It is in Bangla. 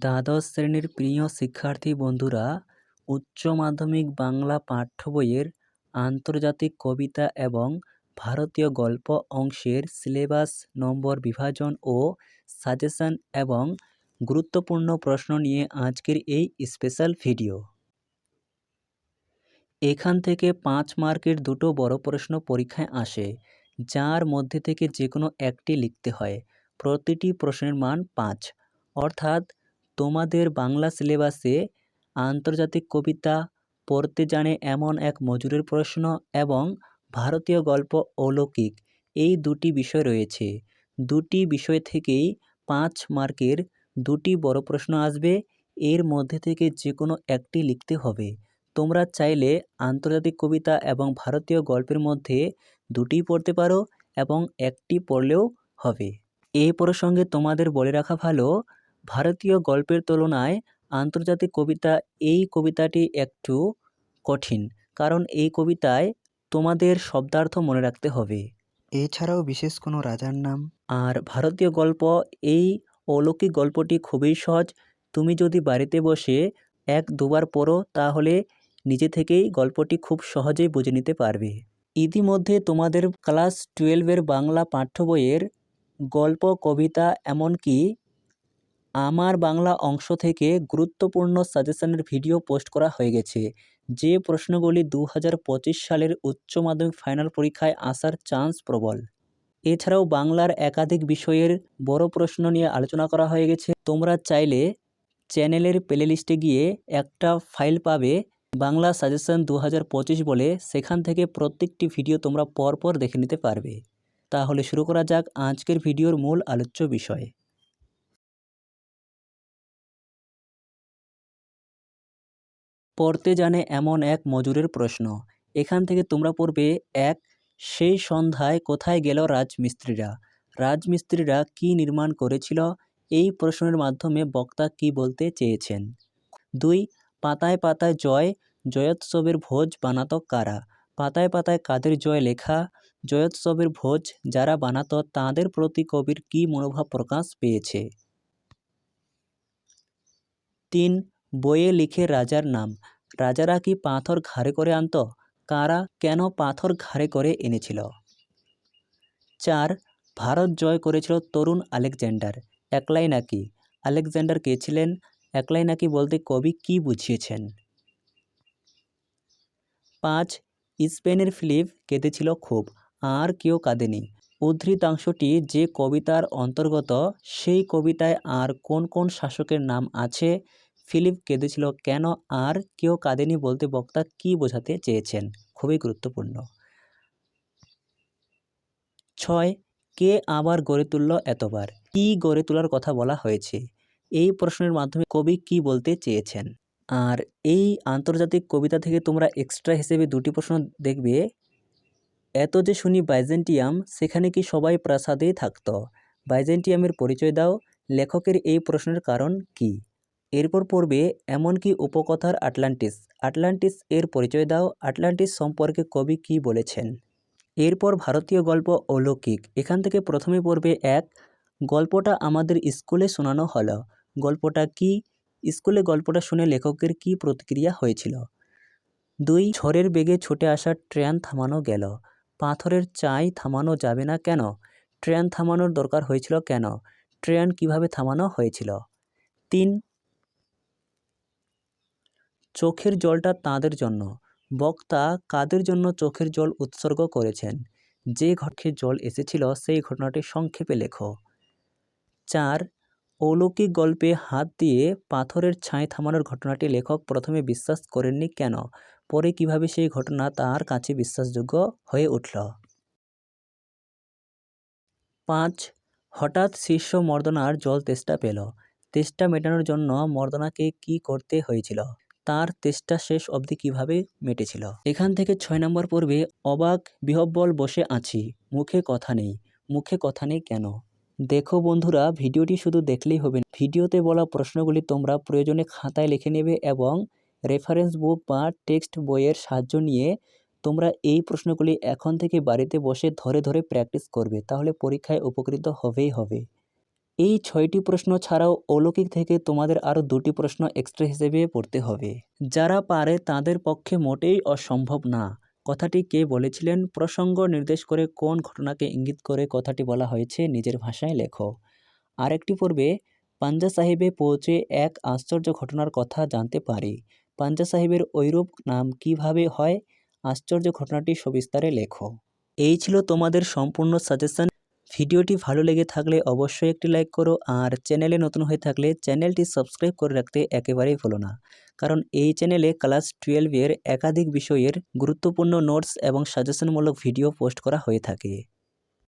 দ্বাদশ শ্রেণির প্রিয় শিক্ষার্থী বন্ধুরা, উচ্চ মাধ্যমিক বাংলা পাঠ্য বইয়ের আন্তর্জাতিক কবিতা এবং ভারতীয় গল্প অংশের সিলেবাস নম্বর বিভাজন ও সাজেশন এবং গুরুত্বপূর্ণ প্রশ্ন নিয়ে আজকের এই স্পেশাল ভিডিও। এখান থেকে পাঁচ মার্কের দুটো বড় প্রশ্ন পরীক্ষায় আসে, যার মধ্যে থেকে যে কোনো একটি লিখতে হয়। প্রতিটি প্রশ্নের মান পাঁচ। অর্থাৎ তোমাদের বাংলা সিলেবাসে আন্তর্জাতিক কবিতা পড়তে জানে এমন এক মজুরের প্রশ্ন এবং ভারতীয় গল্প অলৌকিক। এই দুটি বিষয় রয়েছে। দুটি বিষয় থেকেই পাঁচ মার্কের দুটি বড় প্রশ্ন আসবে। এর মধ্যে থেকে যে কোনো একটি লিখতে হবে। তোমরা চাইলে আন্তর্জাতিক কবিতা এবং ভারতীয় গল্পের মধ্যে দুটি পড়তে পারো এবং একটি পড়লেও হবে। এই প্রসঙ্গে তোমাদের বলে রাখা ভালো ভারতীয় গল্পের তুলনায় আন্তর্জাতিক কবিতা এই কবিতাটি একটু কঠিন কারণ এই কবিতায় তোমাদের শব্দার্থ মনে রাখতে হবে। এছাড়াও বিশেষ কোনো রাজার নাম? আর ভারতীয় গল্প এই অলৌকিক গল্পটি খুবই সহজ। তুমি যদি বাড়িতে বসে এক দুবার পড়ো তাহলে নিজে থেকেই গল্পটি খুব সহজেই বুঝে নিতে পারবে। ইতিমধ্যে তোমাদের ক্লাস টুয়েলভের বাংলা পাঠ্য বইয়ের গল্প কবিতা এমনকি আমার বাংলা অংশ থেকে গুরুত্বপূর্ণ সাজেশনের ভিডিও পোস্ট করা হয়ে গেছে, যে প্রশ্নগুলি দু হাজার পঁচিশ সালের উচ্চ মাধ্যমিক ফাইনাল পরীক্ষায় আসার চান্স প্রবল। এছাড়াও বাংলার একাধিক বিষয়ের বড় প্রশ্ন নিয়ে আলোচনা করা হয়ে গেছে। তোমরা চাইলে চ্যানেলের প্লেলিস্টে গিয়ে একটা ফাইল পাবে বাংলা সাজেশন দু হাজার পঁচিশ বলে, সেখান থেকে প্রত্যেকটি ভিডিও তোমরা পরপর দেখে নিতে পারবে। তাহলে শুরু করা যাক আজকের ভিডিওর মূল আলোচ্য বিষয়। পড়তে জানে এমন এক মজুরের প্রশ্ন। এখান থেকে তোমরা পড়বে, এক, সেই সন্ধ্যায় কোথায় গেল রাজমিস্ত্রিরা? রাজমিস্ত্রিরা কি নির্মাণ করেছিল? এই প্রশ্নের মাধ্যমে বক্তা কি বলতে চেয়েছেন? দুই, পাতায় পাতায় জয়, জয়োৎসবের ভোজ বানাতো কারা? পাতায় পাতায় কাদের জয় লেখা? জয়োৎসবের ভোজ যারা বানাতো তাঁদের প্রতি কবির কী মনোভাব প্রকাশ পেয়েছে? তিন, বইয়ে লিখে রাজার নাম। রাজারা কি পাথর ঘাড়ে করে আনত? কারা কেন পাথর ঘাড়ে করে এনেছিল? চার, ভারত জয় করেছিল তরুণ আলেকজান্ডার। একলাই নাকি? আলেকজান্ডার কে ছিলেন? একলাই নাকি বলতে কবি কি বুঝিয়েছেন? পাঁচ, স্পেনের ফিলিপ কেঁদেছিল খুব। আর কেউ কাঁদেনি। উদ্ধৃতাংশটি যে কবিতার অন্তর্গত, সেই কবিতায় আর কোন কোন শাসকের নাম আছে? ফিলিপ কেঁদেছিল, কেন আর কেউ কাঁদেনি বলতে বক্তা কি বোঝাতে চেয়েছেন? খুবই গুরুত্বপূর্ণ। ছয়, কে আবার গড়ে তুলল এতবার? কি গড়ে তোলার কথা বলা হয়েছে? এই প্রশ্নের মাধ্যমে কবি কি বলতে চেয়েছেন? আর, এই আন্তর্জাতিক কবিতা থেকে তোমরা এক্সট্রা হিসেবে দুটি প্রশ্ন দেখবে। এত যে শুনি বাইজেন্টিয়াম, সেখানে কি সবাই প্রাসাদেই থাকত? বাইজেন্টিয়ামের পরিচয় দাও। লেখকের এই প্রশ্নের কারণ কি? এরপর পড়বে এমনকি উপকথার আটলান্টিস। আটলান্টিস এর পরিচয় দাও। আটলান্টিস সম্পর্কে কবি কি বলেছেন? এরপর ভারতীয় গল্প অলৌকিক। এখান থেকে প্রথমে পড়বে এক, গল্পটা আমাদের স্কুলে শোনানো হলো। গল্পটা কি? স্কুলে গল্পটা শুনে লেখকের কি প্রতিক্রিয়া হয়েছিল? দুই, ঝড়ের বেগে ছুটে আসা ট্রেন থামানো গেল। পাথরের চাই থামানো যাবে না কেন? ট্রেন থামানোর দরকার হয়েছিল কেন? ট্রেন কীভাবে থামানো হয়েছিল? তিন চোখের জলটা তাঁদের জন্য। বক্তা কাদের জন্য চোখের জল উৎসর্গ করেছেন? যে ঘটকে জল এসেছিল সেই ঘটনাটি সংক্ষেপে লেখো। চার, অলৌকিক গল্পে হাত দিয়ে পাথরের ছাই থামানোর ঘটনাটি লেখক প্রথমে বিশ্বাস করেননি কেন? পরে কীভাবে সেই ঘটনা তার কাছে বিশ্বাসযোগ্য হয়ে উঠল? পাঁচ, হঠাৎ শীর্ষ মর্দনার জল তেষ্টা পেল। তেষ্টা মেটানোর জন্য মর্দনাকে কি করতে হয়েছিল? তার তেষ্টা শেষ অবধি কীভাবে মেটেছিল? এখান থেকে ছয় নম্বর পর্বে অবাক বিহব্বল বসে আছি, মুখে কথা নেই। মুখে কথা নেই কেন? দেখো বন্ধুরা, ভিডিওটি শুধু দেখলেই হবে না। ভিডিওতে বলা প্রশ্নগুলি তোমরা প্রয়োজনে খাতায় লিখে নেবে এবং রেফারেন্স বুক বা টেক্সট বইয়ের সাহায্য নিয়ে তোমরা এই প্রশ্নগুলি এখন থেকে বাড়িতে বসে ধরে ধরে প্র্যাকটিস করবে। তাহলে পরীক্ষায় উপকৃত হবেই হবে। এই ছয়টি প্রশ্ন ছাড়াও অলৌকিক থেকে তোমাদের আরও দুটি প্রশ্ন এক্সট্রা হিসেবে পড়তে হবে। যারা পারে তাদের পক্ষে মোটেই অসম্ভব না। কথাটি কে বলেছিলেন? প্রসঙ্গ নির্দেশ করে কোন ঘটনাকে ইঙ্গিত করে কথাটি বলা হয়েছে নিজের ভাষায় লেখো। আরেকটি পর্বে, পাঞ্জা সাহেবে পৌঁছে এক আশ্চর্য ঘটনার কথা জানতে পারি। পাঞ্জা সাহেবের ঐরূপ নাম কীভাবে হয়? আশ্চর্য ঘটনাটি সবিস্তারে লেখো। এই ছিল তোমাদের সম্পূর্ণ সাজেশন ভিডিওটি ভালো লেগে থাকলে অবশ্যই একটি লাইক করো আর চ্যানেলে নতুন হয়ে থাকলে চ্যানেলটি সাবস্ক্রাইব করে রাখতে একেবারেই ভুলো না। কারণ এই চ্যানেলে ক্লাস টুয়েলভের একাধিক বিষয়ের গুরুত্বপূর্ণ নোটস এবং সাজেশনমূলক ভিডিও পোস্ট করা হয়ে থাকে।